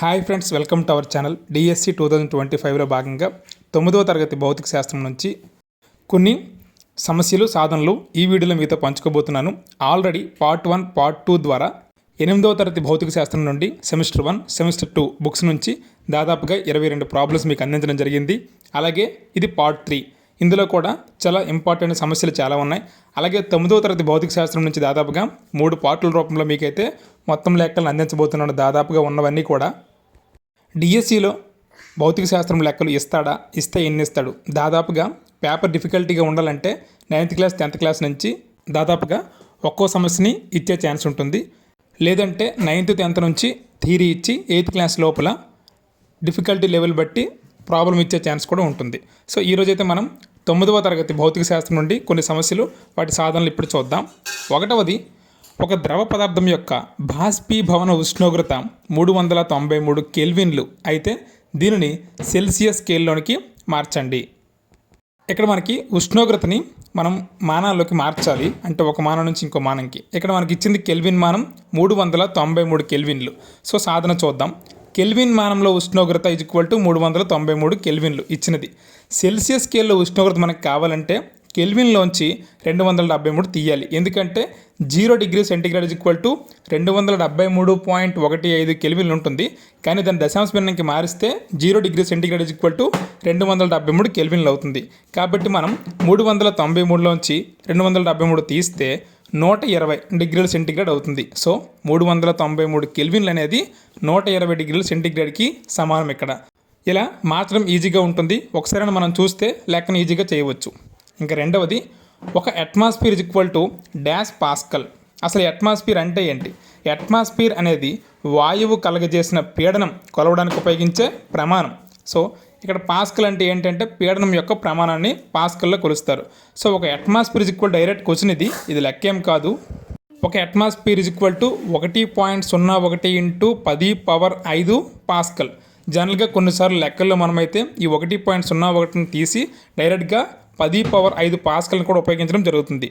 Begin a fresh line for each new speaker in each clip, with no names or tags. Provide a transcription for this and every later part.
Hi friends welcome to our channel DSC two thousand twenty ఫైవ్లో భాగంగా తొమ్మిదవ తరగతి భౌతిక శాస్త్రం నుంచి కొన్ని సమస్యలు సాధనలు ఈ వీడియోలో మీతో పంచుకోబోతున్నాను. Already part one part two ద్వారా ఎనిమిదవ తరగతి భౌతిక శాస్త్రం నుండి semester one semester two books నుంచి దాదాపుగా ఇరవై రెండు ప్రాబ్లమ్స్ మీకు అందించడం జరిగింది. అలాగే ఇది పార్ట్ త్రీ ఇందులో కూడా చాలా ఇంపార్టెంట్ సమస్యలు చాలా ఉన్నాయి. అలాగే తొమ్మిదవ తరగతి భౌతిక శాస్త్రం నుంచి దాదాపుగా మూడు పార్టుల రూపంలో మీకైతే మొత్తం లెక్కలు అందించబోతున్నాడు దాదాపుగా ఉన్నవన్నీ కూడా డిఎస్సిలో భౌతిక శాస్త్రం లెక్కలు ఇస్తాడా? ఇస్తే ఎన్ని ఇస్తాడు దాదాపుగా పేపర్ డిఫికల్టీగా ఉండాలంటే నైన్త్ క్లాస్ టెన్త్ క్లాస్ నుంచి దాదాపుగా ఒక్కో సమస్యని ఇచ్చే ఛాన్స్ ఉంటుంది. లేదంటే నైన్త్ టెన్త్ నుంచి థీరీ ఇచ్చి ఎయిత్ క్లాస్ లోపల డిఫికల్టీ లెవెల్ బట్టి ప్రాబ్లం ఇచ్చే ఛాన్స్ కూడా ఉంటుంది. సో ఈరోజైతే మనం తొమ్మిదవ తరగతి భౌతిక శాస్త్రం నుండి కొన్ని సమస్యలు వాటి సాధనలు ఇప్పుడు చూద్దాం. ఒకటవది ఒక ద్రవ పదార్థం యొక్క బాష్పీభవన ఉష్ణోగ్రత మూడు వందల తొంభై మూడు కెల్విన్లు. అయితే దీనిని సెల్సియస్ స్కేల్లోనికి మార్చండి. ఇక్కడ మనకి ఉష్ణోగ్రతని మనం మానాల్లోకి మార్చాలి. అంటే ఒక మానం నుంచి ఇంకో మానంకి. ఇక్కడ మనకి ఇచ్చింది కెల్విన్ మానం మూడు వందల తొంభై మూడు కెల్విన్లు. సో సాధన చూద్దాం. కెల్విన్ మానంలో ఉష్ణోగ్రత ఇజ్ ఈక్వల్ టు మూడు వందల తొంభై మూడు కెల్విన్లు ఇచ్చినది. సెల్సియస్ స్కేల్లో ఉష్ణోగ్రత మనకు కావాలంటే కెల్విన్లోంచి రెండు వందల డెబ్బై మూడు తీయాలి. ఎందుకంటే zero degree centigrade equal to రెండు వందల డెబ్బై మూడు పాయింట్ ఒకటి ఐదు కెల్విన్ ఉంటుంది. కానీ దాని దశాంశ భిన్నంకి మారిస్తే zero degree centigrade equal to రెండు వందల డెబ్బై మూడు కెల్విన్లు అవుతుంది. కాబట్టి మనం మూడు వందల తొంభై మూడులోంచి రెండు వందల డెబ్బై మూడు తీస్తే నూట ఇరవై డిగ్రీల సెంటిగ్రేడ్ అవుతుంది. సో మూడు వందల తొంభై మూడు కెల్విన్లు అనేది నూట ఇరవై డిగ్రీల సెంటిగ్రేడ్కి సమానం ఇక్కడ. ఇలా మార్చడం ఈజీగా ఉంటుంది. ఒకసారి మనం చూస్తే లెక్కను ఈజీగా చేయవచ్చు. ఇంకా రెండవది ఒక atmosphere is equal to dash pascal అసలు అట్మాస్ఫియర్ అంటే ఏంటి? అట్మాస్ఫియర్ అనేది వాయువు కలగజేసిన పీడనం కొలవడానికి ఉపయోగించే ప్రమాణం. సో ఇక్కడ పాస్కల్ అంటే ఏంటంటే పీడనం యొక్క ప్రమాణాన్ని పాస్కల్లో కొలుస్తారు. సో ఒక atmosphere is equal direct question ఇది. ఇది లెక్కేం కాదు. ఒక అట్మాస్ఫియర్ ఇజ్ ఈక్వల్ టు ఒకటి పాయింట్ సున్నా ఒకటి ఇంటూ పది పవర్ ఐదు పాస్కల్ జనరల్గా కొన్నిసార్లు లెక్కల్లో మనమైతే ఈ ఒకటి పాయింట్ సున్నా ఒకటిని తీసి డైరెక్ట్గా పది పవర్ ఐదు పాస్కల్ని కూడా ఉపయోగించడం జరుగుతుంది.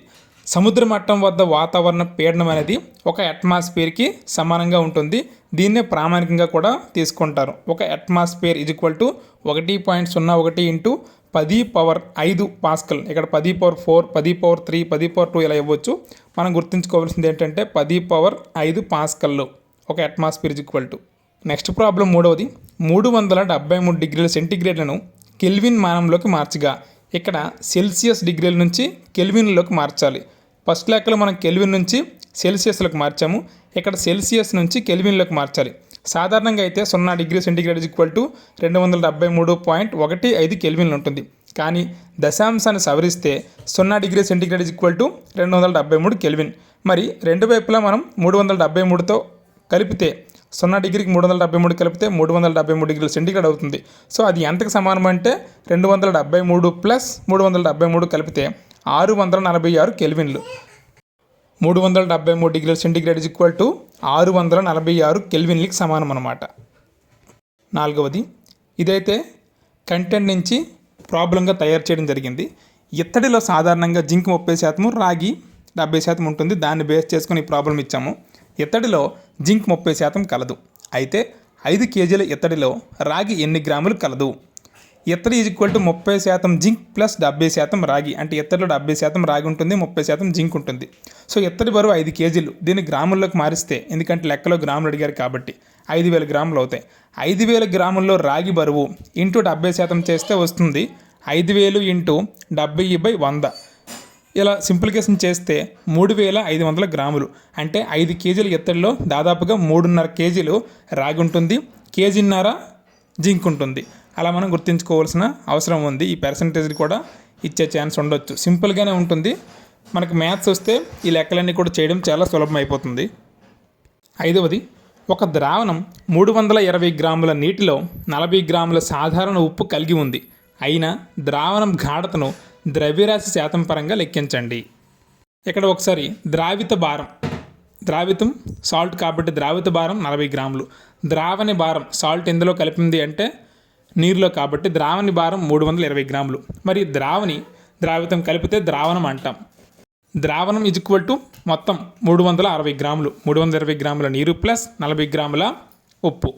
సముద్ర మట్టం వద్ద వాతావరణ పీడనం అనేది ఒక అట్మాస్ఫియర్కి సమానంగా ఉంటుంది. దీన్నే ప్రామాణికంగా కూడా తీసుకుంటారు. ఒక అట్మాస్ఫియర్ ఇజ్ ఈక్వల్ టు ఒకటి పాయింట్ సున్నా ఒకటి ఇంటూ పది పవర్ ఐదు పాస్కల్. ఇక్కడ పది పవర్ ఫోర్ పది పవర్ త్రీ పది పవర్ టూ ఇలా ఇవ్వచ్చు. మనం గుర్తుంచుకోవాల్సింది ఏంటంటే పది పవర్ ఐదు పాస్కల్లో ఒక atmosphere is equal to next problem మూడవది. మూడు వందల డెబ్బై మూడు డిగ్రీల సెంటీగ్రేడ్లను కెల్విన్ మానంలోకి మార్చగా. ఇక్కడ సెల్సియస్ డిగ్రీల నుంచి కెల్విన్లోకి మార్చాలి. ఫస్ట్ లెక్కలో మనం కెల్విన్ నుంచి సెల్సియస్లోకి మార్చాము. ఇక్కడ సెల్సియస్ నుంచి కెల్విన్లోకి మార్చాలి. సాధారణంగా అయితే సున్నా డిగ్రీ సెంటీగ్రేడ్ ఈక్వల్ టు రెండు వందల డెబ్బై మూడు పాయింట్ ఒకటి ఐదు కెల్విన్లు ఉంటుంది. కానీ దశాంశాన్ని సవరిస్తే సున్నా డిగ్రీ సెంటీగ్రేడ్ ఈక్వల్ టు రెండు వందల డెబ్బై మూడు కెల్విన్. మరి రెండు వైపులా మనం మూడు వందల డెబ్బై మూడుతో కలిపితే సున్నా డిగ్రీకి మూడు వందల డెబ్బై మూడు కలిపితే మూడు వందల డెబ్బై మూడు డిగ్రీల సెంటిగ్రేడ్ అవుతుంది. సో అది ఎంతకు సమానం అంటే రెండు వందల డెబ్బై మూడు ప్లస్ మూడు వందల డెబ్బై మూడు కలిపితే ఆరు వందల నలభై ఆరు కెల్విన్లు. మూడు వందల డెబ్బై మూడు డిగ్రీల సెంటిగ్రేడ్ ఈక్వల్ టు ఆరు వందల నలభై ఆరు కెల్విన్లకి సమానం అన్నమాట. నాలుగవది ఇదైతే కంటెంట్ నుంచి ప్రాబ్లంగా తయారు చేయడం జరిగింది. ఇత్తడిలో సాధారణంగా జింక్ ముప్పై శాతము రాగి డెబ్బై శాతం ఉంటుంది. దాన్ని బేస్ చేసుకుని ఈ ప్రాబ్లం ఇచ్చాము. ఇత్తడిలో జింక్ ముప్పై శాతం కలదు. అయితే ఐదు కేజీల ఇత్తడిలో రాగి ఎన్ని గ్రాములు కలదు? ఇత్తడి ఈజ్ ఈక్వల్ టు ముప్పై శాతం జింక్ ప్లస్ డెబ్బై శాతం రాగి. అంటే ఇత్తడిలో డెబ్బై శాతం రాగి ఉంటుంది ముప్పై శాతం జింక్ ఉంటుంది. సో ఇత్తడి బరువు ఐదు కేజీలు. దీన్ని గ్రాముల్లోకి మారిస్తే ఎందుకంటే లెక్కలో గ్రాములు అడిగారు కాబట్టి ఐదు వేల గ్రాములు అవుతాయి. ఐదు వేల గ్రాముల్లో రాగి బరువు ఇంటూ డెబ్బై శాతం చేస్తే వస్తుంది ఐదు వేలు ఇంటూ డెబ్బై బై వంద. ఇలా సింప్లికేషన్ చేస్తే మూడు వేల ఐదు వందల గ్రాములు. అంటే ఐదు కేజీల ఇత్తడిలో దాదాపుగా మూడున్నర కేజీలు రాగి ఉంటుంది కేజీన్నర జింక్ ఉంటుంది. అలా మనం గుర్తుంచుకోవాల్సిన అవసరం ఉంది. ఈ పర్సంటేజ్ కూడా ఇచ్చే ఛాన్స్ ఉండొచ్చు. సింపుల్గానే ఉంటుంది. మనకు మ్యాథ్స్ వస్తే ఈ లెక్కలన్నీ కూడా చేయడం చాలా సులభం అయిపోతుంది. ఐదవది ఒక ద్రావణం మూడు వందల ఇరవై గ్రాముల నీటిలో నలభై గ్రాముల సాధారణ ఉప్పు కలిగి ఉంది. అయినా ద్రావణం గాఢతను ద్రవ్యరాశి శాతం పరంగా లెక్కించండి. ఇక్కడ ఒకసారి ద్రావిత భారం. ద్రావితం సాల్ట్ కాబట్టి ద్రావిత భారం నలభై గ్రాములు. ద్రావణి భారం సాల్ట్ ఎందులో కలిపింది అంటే నీరులో కాబట్టి ద్రావణి భారం మూడు వందల ఇరవై గ్రాములు. మరి ద్రావణి ద్రావితం కలిపితే ద్రావణం అంటాం. ద్రావణం ఇజ్ ఈక్వల్ టు మొత్తం మూడు వందల అరవై గ్రాములు. మూడు వందల ఇరవై గ్రాముల నీరు ప్లస్ నలభై గ్రాముల ఉప్పు.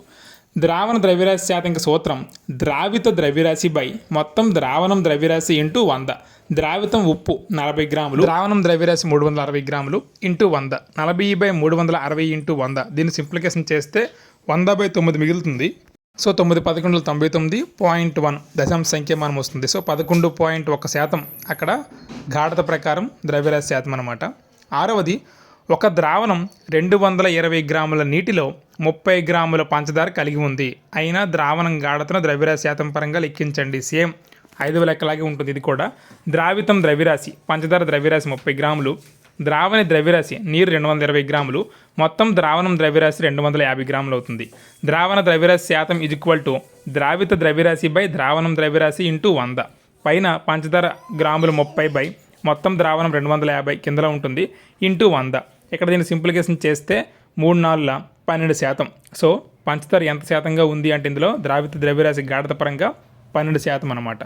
ద్రావణ ద్రవ్యరాశి శాతంక సూత్రం. ద్రావిత ద్రవ్యరాశి బై. మొత్తం ద్రావణం ద్రవ్యరాశి ఇంటూ వంద. ద్రావితం ఉప్పు నలభై గ్రాములు. ద్రావణం ద్రవ్యరాశి మూడు వందల అరవై గ్రాములు ఇంటూ వంద. నలభై బై మూడు వందల అరవై ఇంటూ వంద. దీన్ని సింప్లికేషన్ చేస్తే వంద బై తొమ్మిది మిగులుతుంది. సో తొమ్మిది పదకొండు తొంభై తొమ్మిది పాయింట్ వన్ దశాంశ సంఖ్య మనం వస్తుంది. సో పదకొండు పాయింట్ ఒక శాతం అక్కడ గాఢత ప్రకారం ద్రవ్యరాశి శాతం అనమాట ఆరవది ఒక ద్రావణం రెండు వందల ఇరవై గ్రాముల నీటిలో ముప్పై గ్రాముల పంచదార కలిగి ఉంది. అయినా ద్రావణం గాఢతను ద్రవ్యరాశి శాతం పరంగా లెక్కించండి. సేమ్ ఐదు లెక్కలాగే ఉంటుంది. ఇది కూడా ద్రావితం ద్రవ్యరాశి పంచదార ద్రవ్యరాశి ముప్పై గ్రాములు ద్రావణ ద్రవ్యరాశి నీరు రెండు వందల ఇరవై గ్రాములు మొత్తం ద్రావణం ద్రవ్యరాశి రెండు వందల యాభై గ్రాములు అవుతుంది. ద్రావణ ద్రవ్యరాశి శాతం ఇజ్ ఈక్వల్ టు ద్రావిత ద్రవ్యరాశి బై ద్రావణం ద్రవ్యరాశి ఇంటూ వంద. పైన పంచదార గ్రాములు ముప్పై బై మొత్తం ద్రావణం రెండు వందల యాభై కిందలో ఉంటుంది. ఇంటూ వంద. ఇక్కడ దీన్ని సింప్లికేషన్ చేస్తే మూడు నాలుగుల పన్నెండు శాతం. సో పంచదార ఎంత శాతంగా ఉంది అంటే ఇందులో ద్రావిత ద్రవ్యరాశి గాఢత పరంగా పన్నెండు శాతం అన్నమాట.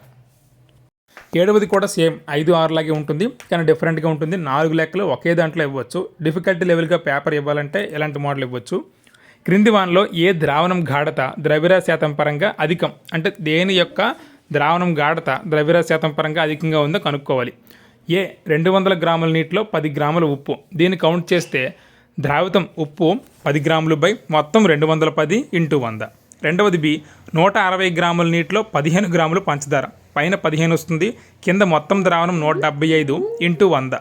ఏడవది కూడా సేమ్ ఐదు ఆరులాగే ఉంటుంది కానీ డిఫరెంట్గా ఉంటుంది. నాలుగు లెక్కలు ఒకే దాంట్లో ఇవ్వచ్చు. డిఫికల్టీ లెవెల్గా పేపర్ ఇవ్వాలంటే ఎలాంటి మోడల్ ఇవ్వచ్చు. క్రింది వానలో ఏ ద్రావణం గాఢత ద్రవ్యరాశి శాతం పరంగా అధికం? అంటే దేని యొక్క ద్రావణం గాఢత ద్రవ్యరాశి శాతం పరంగా అధికంగా ఉందో కనుక్కోవాలి. ఏ రెండు వందల గ్రాముల నీటిలో పది గ్రాముల ఉప్పు. దీన్ని కౌంట్ చేస్తే ద్రావితం ఉప్పు పది గ్రాములు బై మొత్తం రెండు వందల పది ఇంటూ వంద. రెండవది బి నూట అరవై గ్రాముల నీటిలో పదిహేను గ్రాములు పంచదార. పైన పదిహేను వస్తుంది. కింద మొత్తం ద్రావణం నూట డెబ్బై ఐదు ఇంటూ వంద.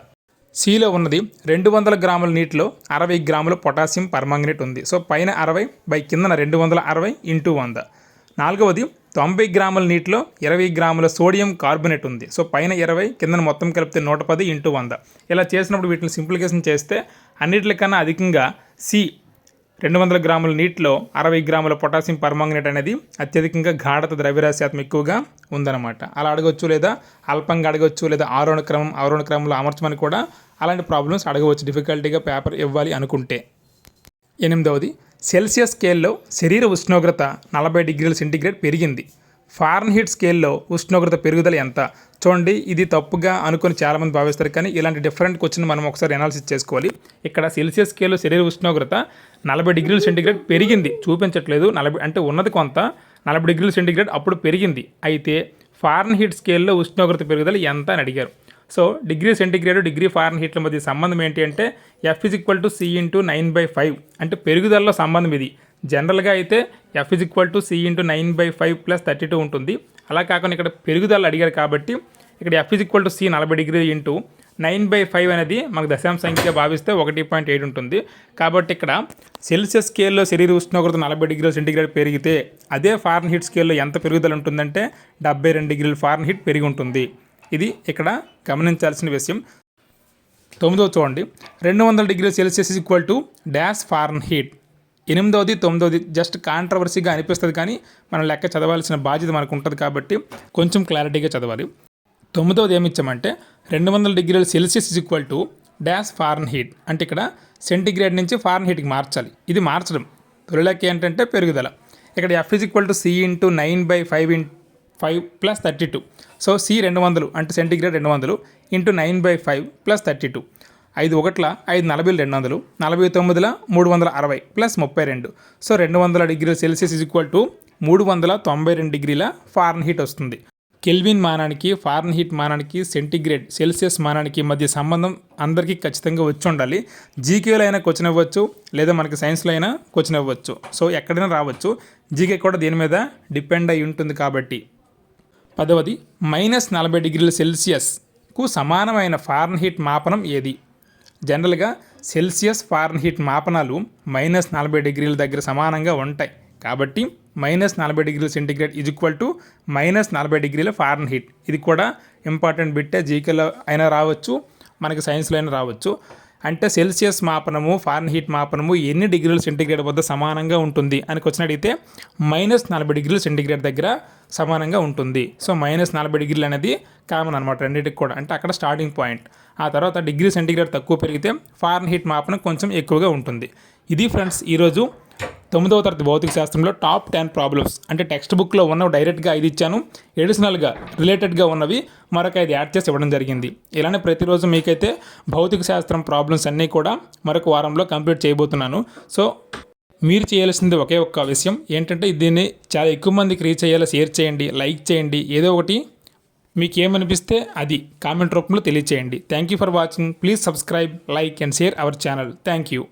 సిలో ఉన్నది రెండు వందల గ్రాముల నీటిలో అరవై గ్రాముల పొటాషియం పర్మాంగనేట్ ఉంది. సో పైన అరవై బై కిందన రెండు వందల అరవై ఇంటూ వంద. నాలుగవది తొంభై గ్రాముల నీటిలో ఇరవై గ్రాముల సోడియం కార్బోనేట్ ఉంది. సో పైన ఇరవై కింద మొత్తం కలిపితే నూట పది ఇంటూ వంద. ఇలా చేసినప్పుడు వీటిని సింప్లికేషన్ చేస్తే అన్నిటికన్నా అధికంగా సి రెండు వందల గ్రాముల నీటిలో అరవై గ్రాముల పొటాషియం పర్మాంగనేట్ అనేది అత్యధికంగా గాఢత ద్రవ్యరాశి ఎక్కువగా ఉందన్నమాట. అలా అడగవచ్చు లేదా అల్పంగా అడగవచ్చు లేదా ఆరోహణ క్రమం ఆరోహణ క్రమంలో అమర్చమని కూడా అలాంటి ప్రాబ్లమ్స్ అడగవచ్చు. డిఫికల్టీగా పేపర్ ఇవ్వాలి అనుకుంటే. ఎనిమిదవది సెల్సియస్ స్కేల్లో శరీర ఉష్ణోగ్రత నలభై డిగ్రీల సెంటీగ్రేడ్ పెరిగింది. ఫారెన్హీట్ స్కేల్లో ఉష్ణోగ్రత పెరుగుదల ఎంత? చూడండి ఇది తప్పుగా అనుకుని చాలామంది భావిస్తారు కానీ ఇలాంటి డిఫరెంట్ క్వశ్చన్ మనం ఒకసారి అనాలిసిస్ చేసుకోవాలి. ఇక్కడ సెల్సియస్ స్కేల్లో శరీర ఉష్ణోగ్రత నలభై డిగ్రీల సెంటీగ్రేడ్ పెరిగింది. చూపించట్లేదు. నలభై అంటే ఉన్నది కొంత నలభై డిగ్రీల సెంటీగ్రేడ్ అప్పుడు పెరిగింది. అయితే ఫారెన్ హీట్ స్కేల్లో ఉష్ణోగ్రత పెరుగుదల ఎంత అని అడిగారు. సో డిగ్రీ సెంటిగ్రేడ్ డిగ్రీ ఫారెన్ హీట్ల మధ్య సంబంధం ఏంటి అంటే F is equal to C into nine by five అంటే పెరుగుదలలో సంబంధం ఇది. జనరల్గా అయితే F is equal to C into nine by five plus thirty two ఉంటుంది. అలా కాకుండా ఇక్కడ పెరుగుదల అడిగారు కాబట్టి ఇక్కడ F is equal to C నలభై degree into nine by five అనేది మనకు దశాంశ సంఖ్య భావిస్తే ఒకటి పాయింట్ ఎయిట్ ఉంటుంది. కాబట్టి ఇక్కడ సెల్సియస్ స్కేల్లో శరీర ఉష్ణోగ్రత నలభై డిగ్రీల సెంటిగ్రేడ్ పెరిగితే అదే ఫారెన్ హీట్ స్కేల్లో ఎంత పెరుగుదల ఉంటుందంటే డెబ్బై రెండు డిగ్రీల ఫారెన్ హీట్ పెరిగి ఉంటుంది. ఇది ఇక్కడ గమనించాల్సిన విషయం. తొమ్మిదవ చూడండి. రెండు వందల డిగ్రీల Celsius equal to dash Fahrenheit ఎనిమిదవది తొమ్మిదవది జస్ట్ కాంట్రవర్సీగా అనిపిస్తుంది కానీ మనం లెక్క చదవాల్సిన బాధ్యత మనకు ఉంటుంది కాబట్టి కొంచెం క్లారిటీగా చదవాలి. తొమ్మిదవది ఏమిచ్చామంటే రెండు వందల డిగ్రీల Celsius is equal to dash Fahrenheit అంటే ఇక్కడ సెంటిగ్రేడ్ నుంచి ఫారెన్ హీట్కి మార్చాలి. ఇది మార్చడం. తొలి లెక్క ఏంటంటే పెరుగుదల. ఇక్కడ F is equal to C into nine by five in five plus thirty two so C రెండు వందలు అంటే సెంటిగ్రేడ్ రెండు వందలు into nine by five plus thirty two. ఐదు ఒకట్ల ఐదు నలభై రెండు వందలు నలభై తొమ్మిదిల మూడు వందల అరవై ప్లస్ ముప్పై రెండు. సో రెండు వందల డిగ్రీల సెల్సియస్ ఇజ్ ఈక్వల్ టు మూడు వందల తొంభై రెండు డిగ్రీల ఫారెన్ హీట్ వస్తుంది. కెల్విన్ మానానికి ఫారెన్ హీట్ మానానికి సెంటిగ్రేడ్ సెల్సియస్ మానానికి మధ్య సంబంధం అందరికీ ఖచ్చితంగా వచ్చి ఉండాలి. జీకేలో అయినా క్వశ్చన్ ఇవ్వచ్చు లేదా మనకి సైన్స్లో అయినా క్వశ్చన్ ఇవ్వచ్చు సో ఎక్కడైనా రావచ్చు. జీకే కూడా దీని మీద డిపెండ్ అయి ఉంటుంది కాబట్టి. పదవది మైనస్ నలభై డిగ్రీల సెల్సియస్కు సమానమైన ఫారెన్ హీట్ మాపనం ఏది? జనరల్గా సెల్సియస్ ఫారెన్ హీట్ మాపనాలు మైనస్ నలభై డిగ్రీల దగ్గర సమానంగా ఉంటాయి. కాబట్టి మైనస్ నలభై డిగ్రీల centigrade is equal to minus నలభై డిగ్రీల ఫారెన్ హీట్ ఇది కూడా ఇంపార్టెంట్ బిట్టే జీకేలో అయినా రావచ్చు మనకి సైన్స్లో అయినా రావచ్చు. అంటే సెల్సియస్ మాపనము ఫారెన్ హీట్ మాపనము ఎన్ని డిగ్రీల సెంటిగ్రేడ్ వద్ద సమానంగా ఉంటుంది అని క్వశ్చన్ అడిగితే మైనస్ నలభై డిగ్రీల సెంటిగ్రేడ్ దగ్గర సమానంగా ఉంటుంది. సో మైనస్ నలభై డిగ్రీలు అనేది కామన్ అనమాట రెండింటికి కూడా. అంటే అక్కడ స్టార్టింగ్ పాయింట్. ఆ తర్వాత డిగ్రీ సెంటిగ్రేడ్ తక్కువ పెరిగితే ఫారెన్ హీట్ మాపనం కొంచెం ఎక్కువగా ఉంటుంది. ఇది ఫ్రెండ్స్ ఈరోజు తొమ్మిదవ తరగతి భౌతిక శాస్త్రంలో టాప్ టెన్ ప్రాబ్లమ్స్. అంటే టెక్స్ట్ బుక్లో ఉన్నవి డైరెక్ట్గా ఐదు ఇచ్చాను ఎడిషనల్గా రిలేటెడ్గా ఉన్నవి మరొక ఐదు యాడ్ చేసి ఇవ్వడం జరిగింది. ఇలానే ప్రతిరోజు మీకైతే భౌతిక శాస్త్రం ప్రాబ్లమ్స్ అన్నీ కూడా మరొక వారంలో కంప్లీట్ చేయబోతున్నాను. సో మీరు చేయాల్సింది ఒకే ఒక్క విషయం ఏంటంటే దీన్ని చాలా ఎక్కువ మందికి రీచ్ అయ్యేలా షేర్ చేయండి లైక్ చేయండి ఏదో ఒకటి మీకు ఏమనిపిస్తే అది కామెంట్ రూపంలో తెలియచేయండి. Thank you for watching. Please subscribe like and share our channel. Thank you.